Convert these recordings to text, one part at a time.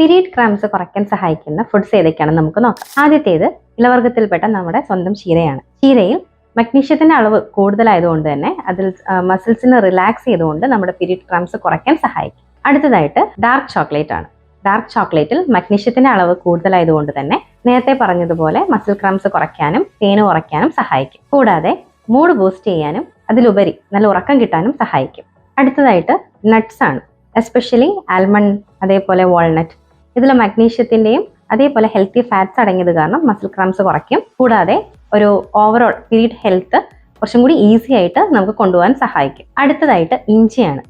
Period cramps കുറയ്ക്കാൻ സഹായിക്കുന്ന foods ഏതൊക്കെയാണെന്ന് നമുക്ക് നോക്കാം. ആദ്യത്തേത് ഇലവർഗത്തിൽപ്പെട്ട നമ്മുടെ സ്വന്തം ചീരയാണ്. ചീരയിൽ മഗ്നീഷ്യത്തിന്റെ അളവ് കൂടുതലായതുകൊണ്ട് തന്നെ അതിൽ മസിൽസിനെ റിലാക്സ് ചെയ്തുകൊണ്ട് നമ്മുടെ പീരീഡ് ക്രാംസ് കുറയ്ക്കാൻ സഹായിക്കും. അടുത്തതായിട്ട് ഡാർക്ക് ചോക്ലേറ്റ് ആണ്. ഡാർക്ക് ചോക്ലേറ്റിൽ മഗ്നീഷ്യത്തിന്റെ അളവ് കൂടുതലായതുകൊണ്ട് തന്നെ നേരത്തെ പറഞ്ഞതുപോലെ മസിൽ ക്രാംസ് കുറയ്ക്കാനും പെയിന് കുറയ്ക്കാനും സഹായിക്കും. കൂടാതെ മൂഡ് ബൂസ്റ്റ് ചെയ്യാനും അതിലുപരി നല്ല ഉറക്കം കിട്ടാനും സഹായിക്കും. അടുത്തതായിട്ട് നട്ട്സ് ആണ്. എസ്പെഷ്യലി ആൽമണ്ട് അതേപോലെ വാൾനട്ട് ഇതിൽ മഗ്നീഷ്യത്തിന്റെയും അതേപോലെ ഹെൽത്തി ഫാറ്റ്സ് അടങ്ങിയത് കാരണം മസിൽ ക്രാംസ് കുറയ്ക്കും. കൂടാതെ ഒരു ഓവറോൾ പീരീഡ് ഹെൽത്ത് കുറച്ചും കൂടി ഈസി ആയിട്ട് നമുക്ക് കൊണ്ടുപോകാൻ സഹായിക്കും. അടുത്തതായിട്ട് ഇഞ്ചിയാണ്.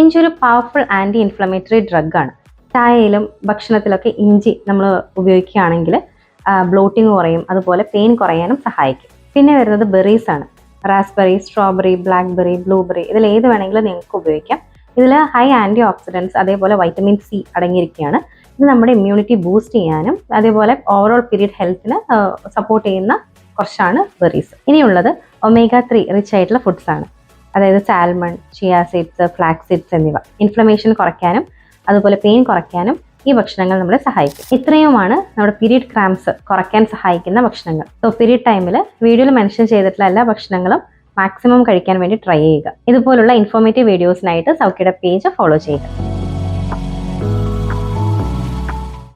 ഇഞ്ചി ഒരു പവർഫുൾ ആന്റി ഇൻഫ്ലമേറ്ററി ഡ്രഗ് ആണ്. ചായയിലും ഭക്ഷണത്തിലൊക്കെ ഇഞ്ചി നമ്മൾ ഉപയോഗിക്കുകയാണെങ്കിൽ ബ്ലോട്ടിങ് കുറയും അതുപോലെ പെയിൻ കുറയാനും സഹായിക്കും. പിന്നെ വരുന്നത് ബെറീസ് ആണ്. റാസ്ബെറി സ്ട്രോബെറി ബ്ലാക്ക്ബെറി ബ്ലൂബെറി ഇതിൽ ഏത് വേണമെങ്കിലും നിങ്ങൾക്ക് ഉപയോഗിക്കാം. ഇതിൽ ഹൈ ആന്റി ഓക്സിഡൻസ് അതേപോലെ വൈറ്റമിൻ സി അടങ്ങിയിരിക്കുകയാണ്. ഇത് നമ്മുടെ ഇമ്മ്യൂണിറ്റി ബൂസ്റ്റ് ചെയ്യാനും അതേപോലെ ഓവറോൾ പീരീഡ് ഹെൽത്തിന് സപ്പോർട്ട് ചെയ്യുന്ന കുറച്ചാണ് ബെറീസ് ഇനിയുള്ളത് ഒമേഗ ത്രീ റിച്ച് ആയിട്ടുള്ള ഫുഡ്സ് ആണ്. അതായത് salmon chia seeds flax seeds എന്നിവ. ഇൻഫ്ലമേഷൻ കുറയ്ക്കാനും അതുപോലെ പെയിൻ കുറയ്ക്കാനും ഈ ഭക്ഷണങ്ങൾ നമ്മളെ സഹായിക്കും. ഇത്രയുമാണ് നമ്മുടെ പീരീഡ് ക്രാംസ് കുറയ്ക്കാൻ സഹായിക്കുന്ന ഭക്ഷണങ്ങൾ. സോ പീരീഡ് ടൈമിൽ വീഡിയോയിൽ മെൻഷൻ ചെയ്തിട്ടുള്ള എല്ലാ ഭക്ഷണങ്ങളും മാക്സിമം കഴിക്കാൻ വേണ്ടി ട്രൈ ചെയ്യുക. ഇതുപോലുള്ള ഇൻഫോർമേറ്റീവ് വീഡിയോസിനായിട്ട് സൗഖ്യയുടെ പേജ് ഫോളോ ചെയ്യുക.